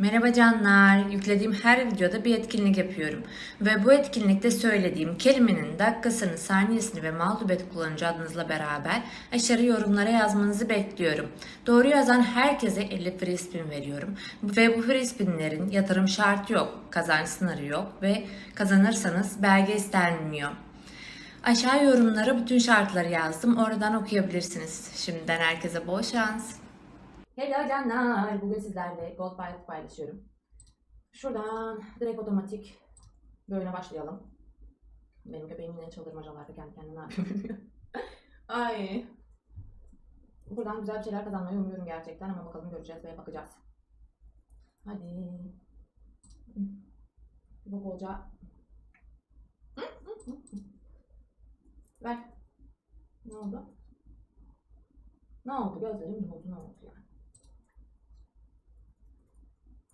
Merhaba canlar. Yüklediğim her videoda bir etkinlik yapıyorum. Ve bu etkinlikte söylediğim kelimenin dakikasını, saniyesini ve mağlubiyet kullanıcı adınızla beraber aşağı yorumlara yazmanızı bekliyorum. Doğru yazan herkese 50 free spin veriyorum. Ve bu free spinlerin yatırım şartı yok, kazanç sınırı yok ve kazanırsanız belge istenmiyor. Aşağı yorumlara bütün şartları yazdım. Oradan okuyabilirsiniz. Şimdiden herkese bol şans. Hello canlar. Bugün sizlerle Gold Pilot paylaşıyorum. Şuradan direkt otomatik böyle başlayalım. Benim köpeğim yine çıldırmacalarda kendi kendine ne yapıyor. Ay. Buradan güzel bir şeyler kazanmayı umuyorum gerçekten ama bakalım göreceğiz ve bakacağız. Hadi. Bok olacağı. Ver. Ne oldu? Ne oldu? Gözlerim ne oldu? Ne oldu yani?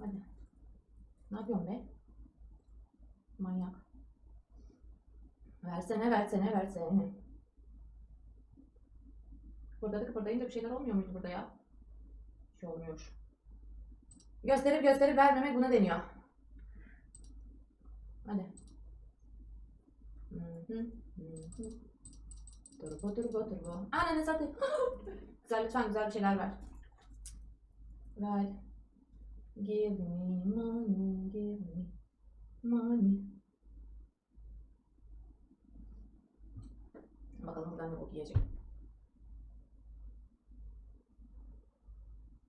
Hadi. Ne yapıyorsun be? Manyak. Versene, versene, versene. Da kıpırdayınca bir şeyler olmuyor muydu burada ya? Bir şey olmuyor. Gösterip gösterip vermemek buna deniyor. Hadi. Turbo turbo turbo. Ananı satayım. güzel lütfen güzel bir şeyler ver. Ver. Give me money, give me money. Bakalım buradan ne bok yiyecek.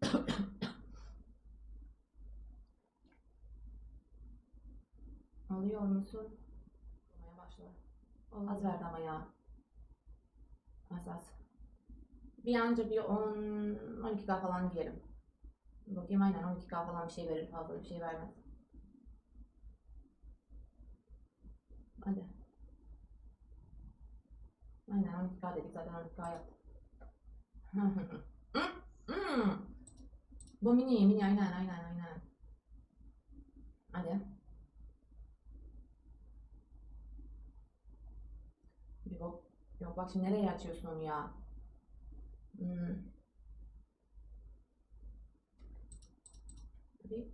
Alıyor musun? Almaya başla. Az verdi ama ya. Az az. Bir anca bir 10 12k falan diyelim. Bakayım aynen 12k falan bir şey verir. Fazla bir şey vermez. Hadi. Aynen 12k dedik zaten 12k yaptı. Hmm. Bu mini mini aynen aynen aynen. Hadi. Bak. Yok bak şimdi nereye açıyorsun onu ya? Hmm. Bir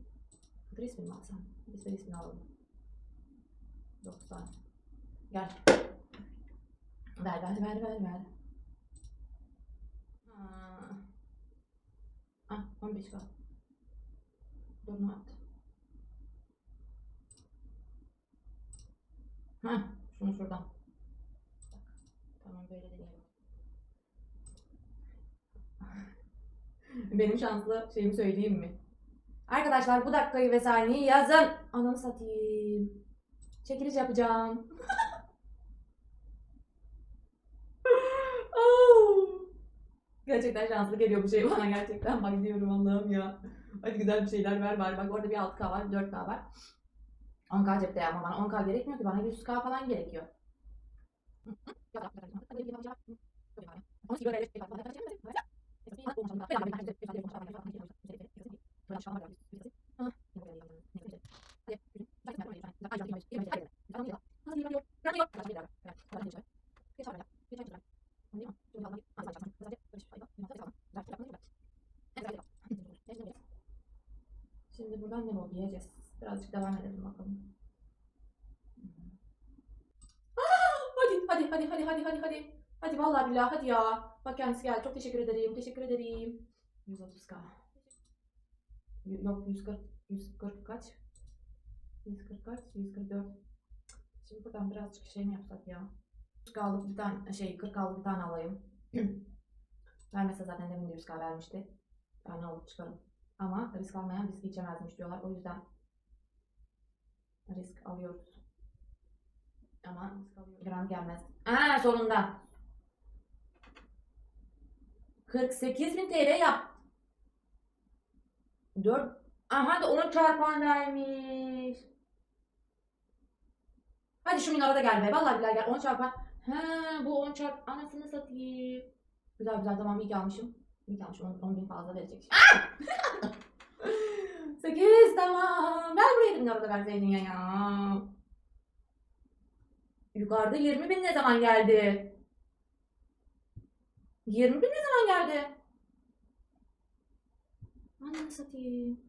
Frisbee mi alsam? Biz Frisbee alalım. 90. Gel. Ver ver ver ver ver. Ha. Ah 15 kal. Durma at. Heh, şunu şuradan. Tamam böyle deneyelim. Benim şanslı şeyimi söyleyeyim mi? Arkadaşlar bu dakikayı ve saniyeyi yazın. Ananı satayım. Çekiliş yapacağım. Gerçekten şanslı geliyor bu şey bana gerçekten. Bak diyorum Allah'ım ya. Hadi güzel bir şeyler ver bari. Bak orada bir 6K var, bir 4K var. 10K cepte ama bana 10K gerekmiyor ki. Bana 100K falan gerekiyor. Şimdi buradan ne bok yiyeceğiz? Birazcık devam edelim bakalım. Hadi hadi hadi hadi hadi hadi hadi. Hadi vallahi billahi hadi ya. Bak kendisi geldi. Çok teşekkür ederim. Teşekkür ederim. 130k. Y- Yok 140 140 kaç? 140 kaç? 144. Şimdi buradan birazcık şey mi yapsak ya? 40 aldık bir tane şey 40 aldık bir tane alayım. Vermese zaten demin de 100k vermişti. Tane alıp çıkarım. Ama risk almayan risk içemezmiş diyorlar. O yüzden risk alıyoruz. Ama risk gelmez. Aa sonunda. 48 bin TL yap. 4. Aha da 10 çarpan vermiş. Hadi şu minara da gel be. Vallahi billahi gel. 10 çarpan. He bu 10 çarp. Anasını satayım. Güzel güzel tamam iyi ki almışım. İyi ki almışım. 10, 10 bin fazla verecek. 8 tamam. Ver buraya bin lira da verseydin ya ya. Yukarıda 20 bin ne zaman geldi? 20 bin ne zaman geldi? Ananı satayım.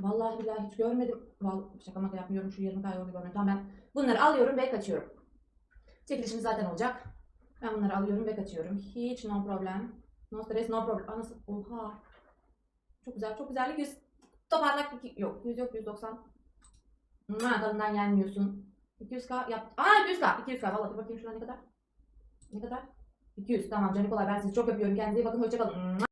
Vallahi billahi hiç görmedim. Vallahi şaka maka yapmıyorum şu 20 kay oldu görmedim. Tamam ben bunları alıyorum ve kaçıyorum. Çekilişimiz zaten olacak. Ben bunları alıyorum ve kaçıyorum. Hiç no problem. No stress no problem. Anası oha. Çok güzel çok güzel. 100 toparlak yok 100 yok 190. Mua, tadından yenmiyorsun. 200k yap. Aa 200k 200k valla dur bakayım şuna ne kadar. Ne kadar? 200 tamam canım kolay ben sizi çok öpüyorum. Kendinize iyi bakın hoşçakalın.